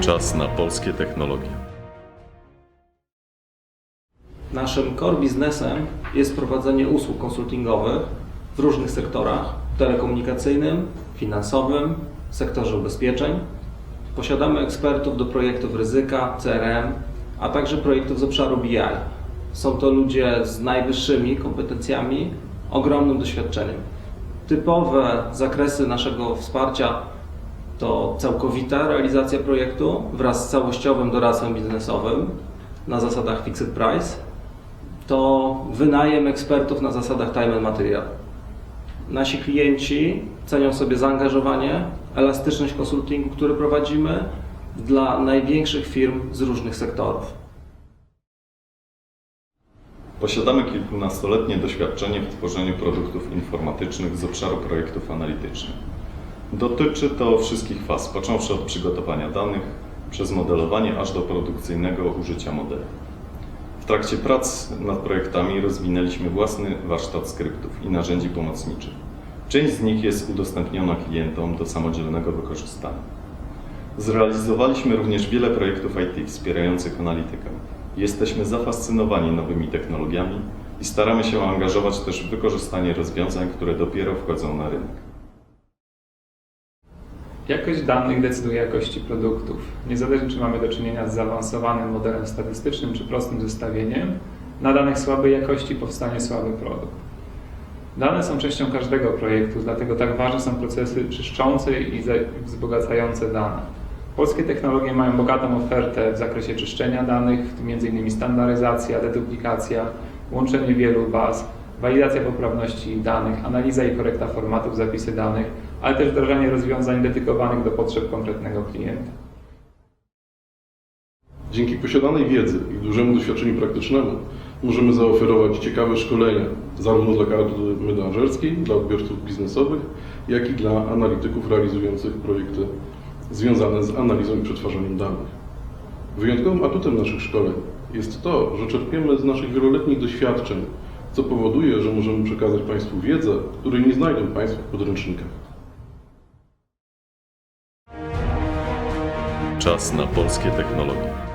Czas na polskie technologie. Naszym core biznesem jest prowadzenie usług konsultingowych w różnych sektorach telekomunikacyjnym, finansowym, sektorze ubezpieczeń. Posiadamy ekspertów do projektów ryzyka, CRM, a także projektów z obszaru BI. Są to ludzie z najwyższymi kompetencjami, ogromnym doświadczeniem. Typowe zakresy naszego wsparcia to całkowita realizacja projektu wraz z całościowym doradztwem biznesowym na zasadach fixed price, to wynajem ekspertów na zasadach time and material. Nasi klienci cenią sobie zaangażowanie, elastyczność konsultingu, który prowadzimy dla największych firm z różnych sektorów. Posiadamy kilkunastoletnie doświadczenie w tworzeniu produktów informatycznych z obszaru projektów analitycznych. Dotyczy to wszystkich faz, począwszy od przygotowania danych, przez modelowanie aż do produkcyjnego użycia modeli. W trakcie prac nad projektami rozwinęliśmy własny warsztat skryptów i narzędzi pomocniczych. Część z nich jest udostępniona klientom do samodzielnego wykorzystania. Zrealizowaliśmy również wiele projektów IT wspierających analitykę. Jesteśmy zafascynowani nowymi technologiami i staramy się angażować też w wykorzystanie rozwiązań, które dopiero wchodzą na rynek. Jakość danych decyduje o jakości produktów. Niezależnie czy mamy do czynienia z zaawansowanym modelem statystycznym czy prostym zestawieniem, na danych słabej jakości powstanie słaby produkt. Dane są częścią każdego projektu, dlatego tak ważne są procesy czyszczące i wzbogacające dane. Polskie technologie mają bogatą ofertę w zakresie czyszczenia danych, w tym m.in. standaryzacja, deduplikacja, łączenie wielu baz, walidacja poprawności danych, analiza i korekta formatów, zapisy danych, ale też wdrażanie rozwiązań dedykowanych do potrzeb konkretnego klienta. Dzięki posiadanej wiedzy i dużemu doświadczeniu praktycznemu możemy zaoferować ciekawe szkolenia zarówno dla kadry menedżerskiej, dla odbiorców biznesowych, jak i dla analityków realizujących projekty związane z analizą i przetwarzaniem danych. Wyjątkowym atutem naszych szkoleń jest to, że czerpiemy z naszych wieloletnich doświadczeń, co powoduje, że możemy przekazać Państwu wiedzę, której nie znajdą Państwo w podręcznikach. Czas na polskie technologie.